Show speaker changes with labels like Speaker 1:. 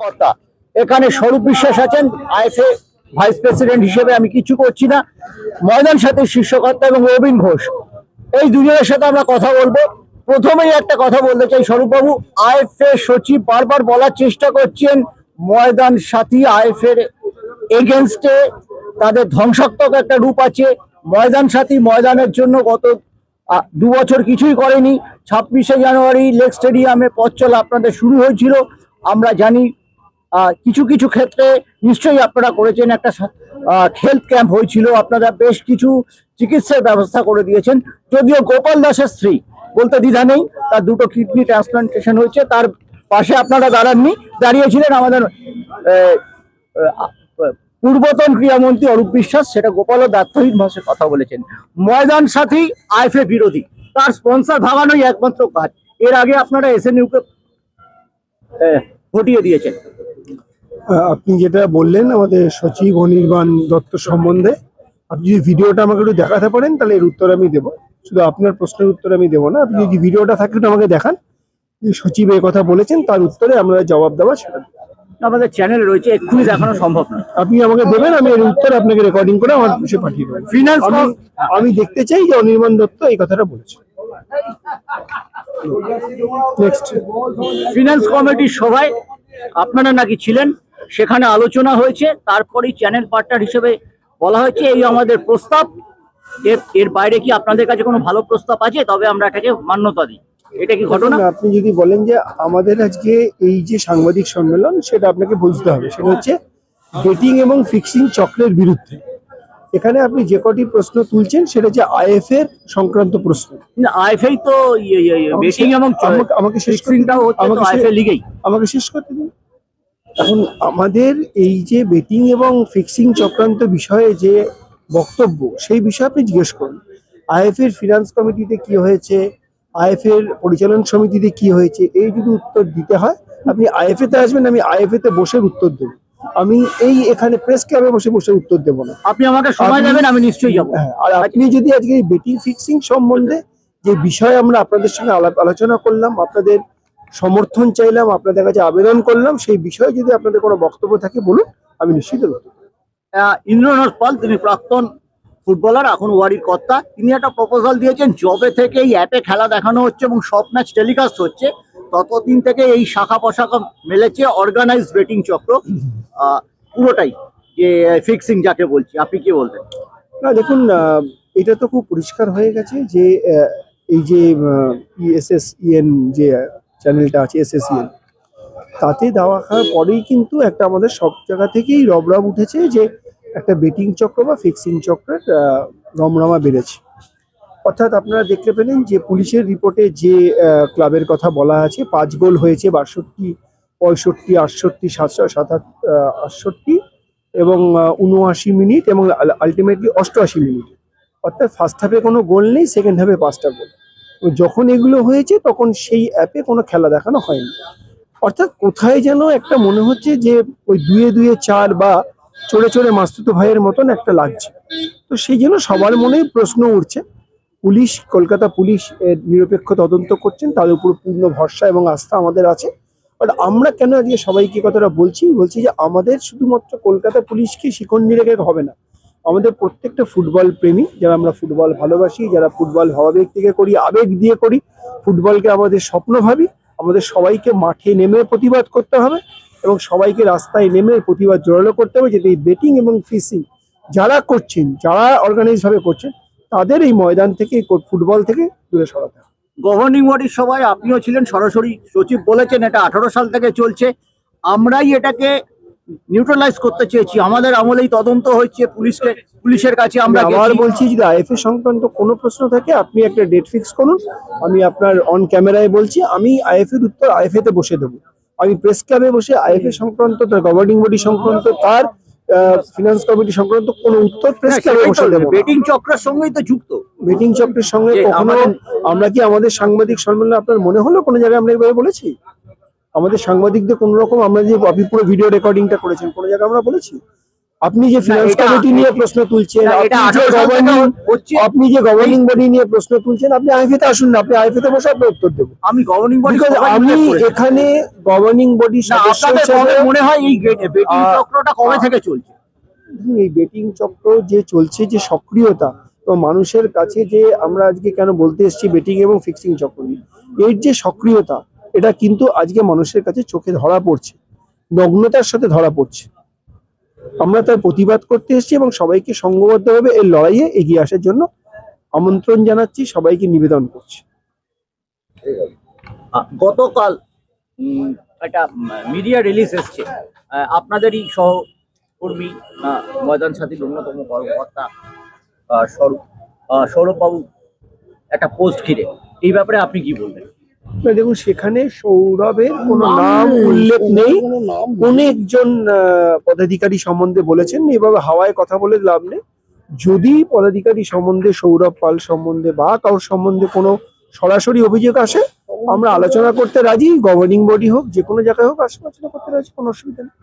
Speaker 1: কর্তা। এখানে স্বরূপ বিশ্বাস আছেন আইএফএ ভাইস প্রেসিডেন্ট হিসেবে আমি কিছু করছি না। ময়দান সাথে শীর্ষকর্তা এবং রবীন ঘোষ। এই দুজনের সাথে আমরা কথা বলব। প্রথমেই একটা কথা বলতে চাই স্বরূপবাবু। আইএফএ সচিব বারবার বলার চেষ্টা করছেন, ময়দান সাথী আইএফের এগেনস্টে তাদের ধ্বংসাত্মক একটা রূপ আছে। ময়দান সাথী ময়দানের জন্য গত দু বছর কিছুই করেনি। ছাব্বিশে জানুয়ারি লেক স্টেডিয়ামে পথ চলা আপনাদের শুরু হয়েছিল। আমরা জানি কিছু কিছু ক্ষেত্রে নিশ্চয়ই আপনারা করেছেন একটা হেলথ ক্যাম্প হয়েছিল। আপনারা বেশ কিছু চিকিৎসার ব্যবস্থা করে দিয়েছেন। যদিও গোপাল দাসের স্ত্রী বলতে দ্বিধা নেই, তার দুটো কিডনি ট্রান্সপ্লান্টেশন হয়েছে, তার পাশে আপনারা দাঁড়াননি, দাঁড়িয়েছিলেন আমাদের পূর্বতন ক্রীড়ামন্ত্রী অরূপ বিশ্বাস, সেটা গোপাল দার্থহীন ভাষায় কথা বলেছেন। ময়দান সাথী আইফে বিরোধী। তার স্পন্সর ভাগানোই একমাত্র কাজ। এর আগে আপনারা এসএনইউকে হটিয়ে দিয়েছেন।
Speaker 2: আপনি যেটা বললেন আমাদের সচিব অনির্বাণ দত্ত সম্বন্ধে আপনি যদি ভিডিওটা আমাকে একটু দেখাতে পারেন তাহলে এর উত্তর আমি দেবো। শুধু আপনার প্রশ্নের উত্তর আমি দেবো না আপনি যদি ভিডিওটা থাকে একটু আমাকে দেখান। যে সচিব এই কথা বলেছেন তার উত্তরে আমরা জবাব দেওয়া সেটা।
Speaker 1: আমাদের চ্যানেল রয়েছে এক্ষুনি দেখানো সম্ভব না।
Speaker 2: আপনি আমাকে দেবেন আমি এর উত্তর আপনাকে রেকর্ডিং করে আমার অফিসে পাঠিয়ে দেবো।
Speaker 1: ফিনান্স
Speaker 2: আমি আমি দেখতে চাই যে অনির্বাণ দত্ত এই কথাটা বলেছে। নেক্সট
Speaker 1: ফিনান্স কমিটির সভায় আপনারা নাকি ছিলেন? সেখানে আলোচনা হয়েছে তারপরেই চ্যানেল পার্টনার হিসেবে বলা হয়েছে এই আমাদের প্রস্তাব। এর এর বাইরে কি আপনাদের কাছে কোনো ভালো প্রস্তাব আছে? তবে আমরা এটাকে মান্যতা দিই। এটা কি ঘটনা?
Speaker 2: আপনি যদি বলেন যে আমাদের আজকে এই যে সাংবাদিক সম্মেলন সেটা আপনাকে বুঝতে হবে। সেটা হচ্ছে ডেটিং এবং ফিক্সিং চক্রের বিরুদ্ধে। এখানে আপনি যে কটি প্রশ্ন তুলছেন সেটা হচ্ছে আইএফ এর সংক্রান্ত প্রশ্ন।
Speaker 1: আইএফএই তো
Speaker 2: আমাকে
Speaker 1: বেটিং এবং
Speaker 2: আমাকে- শেষ করতে
Speaker 1: তো
Speaker 2: আমাকে শেষ করতে দিন। এখন আমাদের এই যে বেটিং এবং ফিক্সিং চক্রান্ত বিষয়ে যে বক্তব্য সেই বিষয়ে আপনি জিজ্ঞেস করুন। আইএফ এর ফিনান্স কমিটিতে কি হয়েছে? আইএফ এর পরিচালন সমিতিতে কি হয়েছে? এই যদি উত্তর দিতে হয় আপনি আইএফএ তে আসবেন আমি আইএফএ তে বসে উত্তর দেবো। আমি এই এখানে প্রেস ক্লাবে বসে বসে উত্তর দেবো না।
Speaker 1: আপনি আমাকে সময় দেবেন আমি নিশ্চয়ই যাব।
Speaker 2: হ্যাঁ, আর আপনি যদি আজকে বেটিং ফিক্সিং সম্বন্ধে যে বিষয় আমরা আপনাদের সঙ্গে আলাপ- আলোচনা করলাম আপনাদের সমর্থন চাইলাম আপনাদের কাছে আবেদন করলাম সেই বিষয়ে যদি আপনাদের কোনো বক্তব্য থাকে বলুন আমি নিশ্চিত
Speaker 1: ইন্দ্রনাথ পাল তিনি প্রাক্তন ফুটবলার এখন ওয়ারির কর্তা। তিনি একটা প্রপোজাল দিয়েছেন জবে থেকে এই অ্যাপে খেলা দেখানো হচ্ছে এবং সব ম্যাচ টেলিকাস্ট হচ্ছে। ততদিন থেকে এই শাখা পোশাখা মেলেছে অর্গানাইজ বেটিং চক্র। পুরোটাই যে ফিক্সিং যাকে বলছি আপনি কি বলবেন?
Speaker 2: না দেখুন এটা তো খুব পরিষ্কার হয়ে গেছে যে এই যে ইএসএস ইএন যে চ্যানেলটা আছে এসএসইএন তাতে দেওয়া খাওয়ার পরেই কিন্তু একটা আমাদের সব জায়গা থেকেই রবরব উঠেছে যে একটা বেটিং চক্র বা ফিক্সিং চক্রের রমরমা বেড়েছে। অর্থাৎ আপনারা দেখতে পেলেন যে পুলিশের রিপোর্টে যে ক্লাবের কথা বলা আছে, পাঁচ গোল হয়েছে বাষট্টি, পঁয়ষট্টি, আটষট্টি, সাতশো সাতাত আটষট্টি এবং উনআশি মিনিট এবং আলটিমেটলি অষ্টআশি মিনিট। অর্থাৎ ফার্স্ট হাফে কোনো গোল নেই সেকেন্ড হাফে পাঁচটা গোল। যখন এগুলো হয়েছে, তখন সেই অ্যাপে কোনো খেলা দেখানো হয়নি। অর্থাৎ কোথায় যেন একটা মনে হচ্ছে যে, ওই দুয়ে দুয়ে চার বা চড়ে চড়ে মাস্তুতো ভাইয়ের মতন একটা লাগছে। তো সেই জন্য সবার মনেই প্রশ্ন উঠছে, পুলিশ, কলকাতা পুলিশ নিরপেক্ষ তদন্ত করছেন তাদের উপর পূর্ণ ভরসা এবং আস্থা আমাদের আছে। বাট আমরা কেন আজকে সবাইকে কথাটা বলছি? বলছি যে, আমাদের শুধুমাত্র কলকাতা পুলিশকে শিখণ্ডী রেখে হবে না। আমাদের প্রত্যেকটা ফুটবল প্রেমী, যারা আমরা ফুটবল ভালোবাসি, যারা ফুটবল ভাবাবেগ থেকে করি, আবেগ দিয়ে করি, ফুটবলকে আমাদের স্বপ্ন ভাবি, আমাদের সবাইকে মাঠে নেমে প্রতিবাদ করতে হবে এবং সবাইকে রাস্তায় নেমে প্রতিবাদ জোরালো করতে হবে যেটা এই বেটিং এবং ফিসিং যারা করছেন, যারা অর্গানাইজ ভাবে করছেন, তাদের এই ময়দান থেকে, ফুটবল থেকে দূরে সরাতে হবে।
Speaker 1: গভর্নিং বডির সভায় আপনিও ছিলেন, সরাসরি সচিব বলেছেন, এটা আঠারো সাল থেকে চলছে। আমরাই এটাকে নিউট্রালাইজ করতে চেয়েছি। আমাদের আমলেই তদন্ত হচ্ছে পুলিশকে পুলিশের কাছে আমরা
Speaker 2: আবার বলছি যদি আইএফএ সংক্রান্ত কোনো প্রশ্ন থাকে আপনি একটা ডেট ফিক্স করুন। আমি আপনার অন ক্যামেরায় বলছি আমি আইএফ এর উত্তর আইএফএ তে বসে দেবো। আমি প্রেস ক্লাবে বসে আইএফএ সংক্রান্ত তার গভর্নিং বডি সংক্রান্ত তার ফিনান্স কমিটি সংক্রান্ত কোনো উত্তর প্রেস ক্লাবে বসে দেবো
Speaker 1: বেটিং চক্রের সঙ্গেই তো যুক্ত।
Speaker 2: বেটিং চক্রের সঙ্গে কখনো আমরা কি আমাদের সাংবাদিক সম্মেলনে আপনার মনে হলো কোনো জায়গায় আমরা এভাবে বলেছি? আমাদের সাংবাদিকদের কোনো রকম আমরা যে আপনি পুরো ভিডিও রেকর্ডিংটা করেছেন কোনো জায়গায় আমরা বলেছি? আপনি যে ফিনান্স কমিটি নিয়ে প্রশ্ন তুলছেন আপনি যে গভর্নিং বডি নিয়ে প্রশ্ন তুলছেন আপনি আইফিতে আসুন না আপনি আইফিতে বসে আপনি উত্তর দেবো।
Speaker 1: আমি গভর্নিং বডি
Speaker 2: আমি এখানে গভর্নিং বডি
Speaker 1: মনে হয় এই বেটিং চক্রটা কবে থেকে চলছে?
Speaker 2: এই বেটিং চক্র যে চলছে যে সক্রিয়তা তো মানুষের কাছে যে আমরা আজকে কেন বলতে এসেছি বেটিং এবং ফিক্সিং চক্র নিয়ে এর যে সক্রিয়তা এটা কিন্তু আজকে মানুষের কাছে চোখে ধরা পড়ছে, নগ্নতার সাথে ধরা পড়ছে। আমরা তার প্রতিবাদ করতে এসেছি এবং সবাইকে সংঘবদ্ধভাবে এই লড়াইয়ে এগিয়ে আসার জন্য আমন্ত্রণ জানাচ্ছি, সবাইকে নিবেদন করছি।
Speaker 1: গতকাল একটা মিডিয়া রিলিজ এসছে। আপনাদেরই সহকর্মী ময়দান সাথীর অন্যতম কর্মকর্তা স্বরূপ সৌরভবাবু একটা পোস্ট ঘিরে। এই ব্যাপারে আপনি কি বলবেন?
Speaker 2: না, দেখুন সেখানে সৌরভের কোন নাম উল্লেখ নেই। অনেকজন পদাধিকারী সম্বন্ধে বলেছেন এভাবে হাওয়ায় কথা বলে লাভ নেই। যদি পদাধিকারী সম্বন্ধে সৌরভ পাল সম্বন্ধে বা কারোর সম্বন্ধে কোনো সরাসরি অভিযোগ আসে আমরা আলোচনা করতে রাজি গভর্নিং বডি হোক যে কোনো জায়গায় হোক আলোচনা করতে রাজি কোনো অসুবিধা নেই।